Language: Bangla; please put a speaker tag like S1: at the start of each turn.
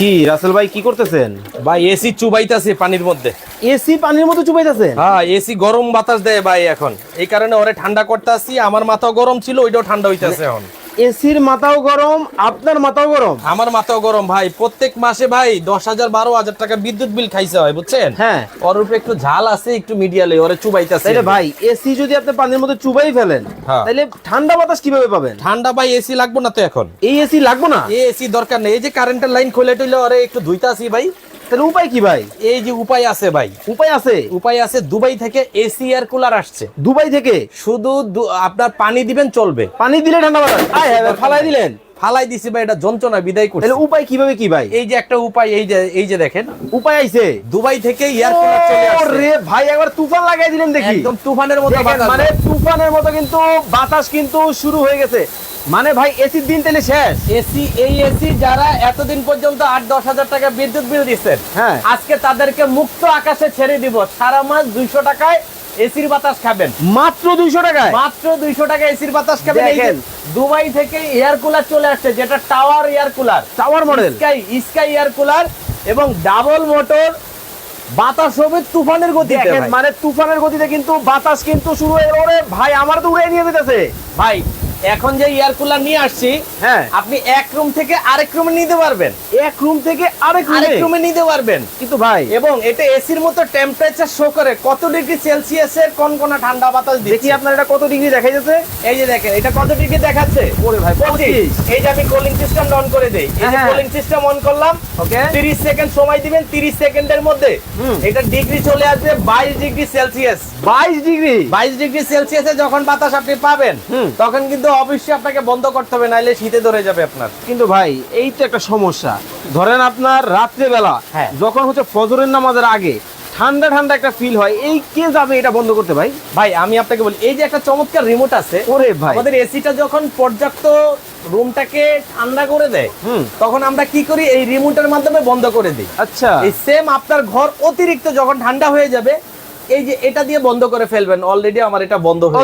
S1: কি রাসেল ভাই কি করতেছেন?
S2: ভাই এসি চুবাইতাছে পানির মধ্যে।
S1: এসি পানির মতো চুবাইতেছে
S2: হ্যাঁ এসি গরম বাতাস দেয় ভাই এখন। এই কারণে ওরে ঠান্ডা করতে আসি আমার মাথা গরম ছিল ওইটাও ঠান্ডা হইতাছে এখন।
S1: এসির মাথাও গরম আপনার মাথাও গরম?
S2: আমার মাথাও গরম ভাই। প্রত্যেক মাসে ভাই দশ হাজার বারো হাজার টাকা বিদ্যুৎ বিল খাইছে হয় বুঝছেন?
S1: হ্যাঁ।
S2: ওর উপরে একটু ঝাল আছে একটু মিডিয়ালে ওরে চুবাইতাছে।
S1: তাইলে ভাই এসি যদি আপনি পানির মধ্যে চুবাই ফেলেন
S2: হ্যাঁ।
S1: তাইলে ঠান্ডা বাতাস কীভাবে পাবেন?
S2: ঠান্ডা ভাই এসি লাগবো না তো এখন।
S1: এই এসি লাগবে না?
S2: এই এসি দরকার নেই। এই যে কারেন্টের লাইন খুলে টুলে ওরে একটু ধুইতে আসি ভাই।
S1: তাহলে উপায় কি ভাই?
S2: এই যে উপায় আছে ভাই।
S1: উপায় আছে?
S2: উপায় আছে দুবাই থেকে এসি এয়ার কুলার আসছে।
S1: দুবাই থেকে?
S2: শুধু আপনার পানি দিবেন চলবে।
S1: পানি দিলে ঠান্ডা বাতাস। আয় হ্যাঁ ফালাই দিলেন।
S2: ফালাই দিছি ভাই এটা যন্ত্রণা বিদায় করছে।
S1: তাহলে উপায় কীভাবে কি ভাই?
S2: এই যে একটা উপায় এই যে এই যে দেখেন।
S1: উপায় আইছে?
S2: দুবাই থেকে এয়ার কুলার চলে আসছে।
S1: রে ভাই একবার তুফান লাগাই দিলেন দেখি।
S2: একদম তুফানের মতো
S1: মানে তুফানের মতো কিন্তু বাতাস কিন্তু শুরু হয়ে গেছে। মানে ভাই এসির দিন তাহলে শেষ।
S2: এসি এই এসি যারা এতদিন পর্যন্ত আট দশ হাজার টাকা বিদ্যুৎ বিল দিচ্ছেন
S1: হ্যাঁ।
S2: আজকে তাদেরকে মুক্ত আকাশে ছেড়ে দিব। সারা মাস দুইশো টাকায় এসির বাতাস খাবেন।
S1: মাত্র দুইশো টাকায়?
S2: মাত্র দুইশো টাকা এসির বাতাস খাবেন।
S1: দেখেন।
S2: দুবাই থেকে এয়ার কুলার চলে আসছে যেটা tower air cooler
S1: tower model
S2: sky sky air cooler এবং ডাবল মোটর বাতাস হবে তুফানের গতিতে
S1: মানে তুফানের গতিতে কিন্তু বাতাস কিন্তু শুরু হয়ে ওরে ভাই আমার তো উড়ে নিয়ে যেতেছে।
S2: ভাই এখন যে এয়ার কুলার নিয়ে আসছি
S1: হ্যাঁ।
S2: আপনি এক রুম থেকে আরেক রুমে নিতে পারবেন।
S1: এক রুম থেকে আরেক
S2: আরেক
S1: রুমে
S2: নিতে পারবেন।
S1: কিন্তু ভাই
S2: এবং এটা এসির মতো টেম্পারেচার শো করে কত ডিগ্রি সেলসিয়াস এর কোন কোন ঠান্ডা বাতাস
S1: দেখি আপনার এটা কত ডিগ্রি দেখা যাচ্ছে
S2: এই যে দেখেন এটা কত ডিগ্রি দেখাচ্ছে?
S1: ওরে ভাই,
S2: 25 এই যে আমি কুলিং সিস্টেম অন করে দেই। এই যে। কুলিং সিস্টেম অন করলাম
S1: ওকে।
S2: 30 সেকেন্ড সময় দিবেন 30 সেকেন্ডের মধ্যে। এটা ডিগ্রি চলে আসবে 22 ডিগ্রি সেলসিয়াস
S1: বাইশ ডিগ্রি
S2: 22 ডিগ্রি সেলসিয়াসে যখন বাতাস আপনি পাবেন তখন কিন্তু অবশ্যই আপনাকে বন্ধ করতে হবে নাইলে শীতে ধরে যাবে আপনার।
S1: কিন্তু ভাই এই তো একটা সমস্যা। ধরেন আপনার রাত্রে বেলা
S2: হ্যাঁ।
S1: যখন হচ্ছে ফজরের নামাজের আগে ঠান্ডা ঠান্ডা একটা ফিল হয় এই কে যাবে এটা বন্ধ করতে ভাই?
S2: ভাই আমি আপনাকে বলি এই যে একটা চমৎকার রিমোট আছে
S1: ওরে ভাই।
S2: আমাদের এসিটা যখন পর্যাপ্ত রুমটাকে ঠান্ডা করে দেয়
S1: হুম।
S2: তখন আমরা কি করি এই রিমোটের মাধ্যমে বন্ধ করে দিই।
S1: আচ্ছা।
S2: এই সেম আপনার ঘর অতিরিক্ত যখন ঠান্ডা হয়ে যাবে এই যে এটা দিয়ে বন্ধ করে ফেলবেন অলরেডি আমার এটা বন্ধ হয়ে